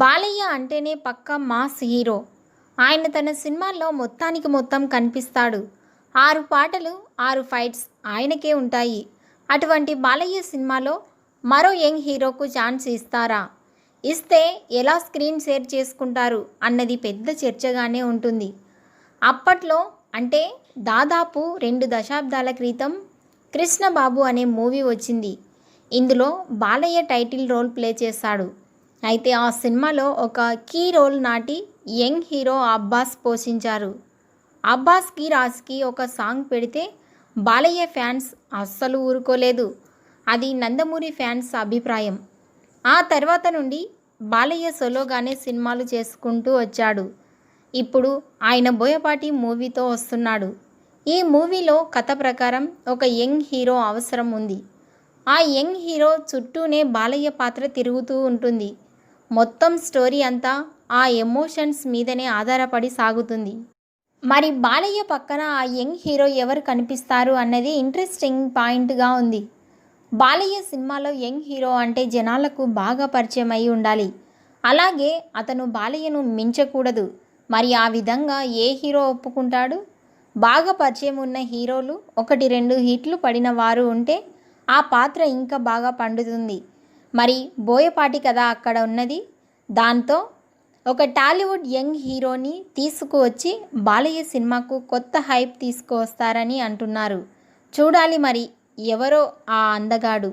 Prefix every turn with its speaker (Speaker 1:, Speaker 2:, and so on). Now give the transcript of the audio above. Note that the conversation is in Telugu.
Speaker 1: బాలయ్య అంటేనే పక్క మాస్ హీరో. ఆయన తన సినిమాల్లో మొత్తానికి మొత్తం కనిపిస్తాడు. ఆరు పాటలు ఆరు ఫైట్స్ ఆయనకే ఉంటాయి. అటువంటి బాలయ్య సినిమాలో మరో యంగ్ హీరోకు ఛాన్స్ ఇస్తారా? ఇస్తే ఎలా స్క్రీన్ షేర్ చేసుకుంటారు అన్నది పెద్ద చర్చగానే ఉంటుంది. అప్పట్లో అంటే దాదాపు రెండు దశాబ్దాల క్రితం కృష్ణబాబు అనే మూవీ వచ్చింది. ఇందులో బాలయ్య టైటిల్ రోల్ ప్లే చేశాడు. అయితే ఆ సినిమాలో ఒక కీ రోల్ నాటి యంగ్ హీరో అబ్బాస్ పోషించారు. అబ్బాస్కి రాజ్కి ఒక సాంగ్ పెడితే బాలయ్య ఫ్యాన్స్ అస్సలు ఊరుకోలేదు. అది నందమూరి ఫ్యాన్స్ అభిప్రాయం. ఆ తర్వాత నుండి బాలయ్య సొలోగానే సినిమాలు చేసుకుంటూ వచ్చాడు. ఇప్పుడు ఆయన బోయపాటి మూవీతో వస్తున్నాడు. ఈ మూవీలో కథ ప్రకారం ఒక యంగ్ హీరో అవసరం ఉంది. ఆ యంగ్ హీరో చుట్టూనే బాలయ్య పాత్ర తిరుగుతూ ఉంటుంది. మొత్తం స్టోరీ అంతా ఆ ఎమోషన్స్ మీదనే ఆధారపడి సాగుతుంది. మరి బాలయ్య పక్కన ఆ యంగ్ హీరో ఎవరు కనిపిస్తారు అన్నది ఇంట్రెస్టింగ్ పాయింట్గా ఉంది. బాలయ్య సినిమాలో యంగ్ హీరో అంటే జనాలకు బాగా పరిచయం అయి ఉండాలి. అలాగే అతను బాలయ్యను మించకూడదు. మరి ఆ విధంగా ఏ హీరో ఒప్పుకుంటాడు? బాగా పరిచయం ఉన్న హీరోలు ఒకటి రెండు హిట్లు పడిన వారు ఉంటే ఆ పాత్ర ఇంకా బాగా పండుతుంది. మరి బోయపాటి కదా అక్కడ ఉన్నది? దాంతో ఒక టాలీవుడ్ యంగ్ హీరోని తీసుకువచ్చి బాలయ్య సినిమాకు కొత్త హైప్ తీసుకువస్తారని అంటున్నారు. చూడాలి మరి ఎవరో ఆ అందగాడు.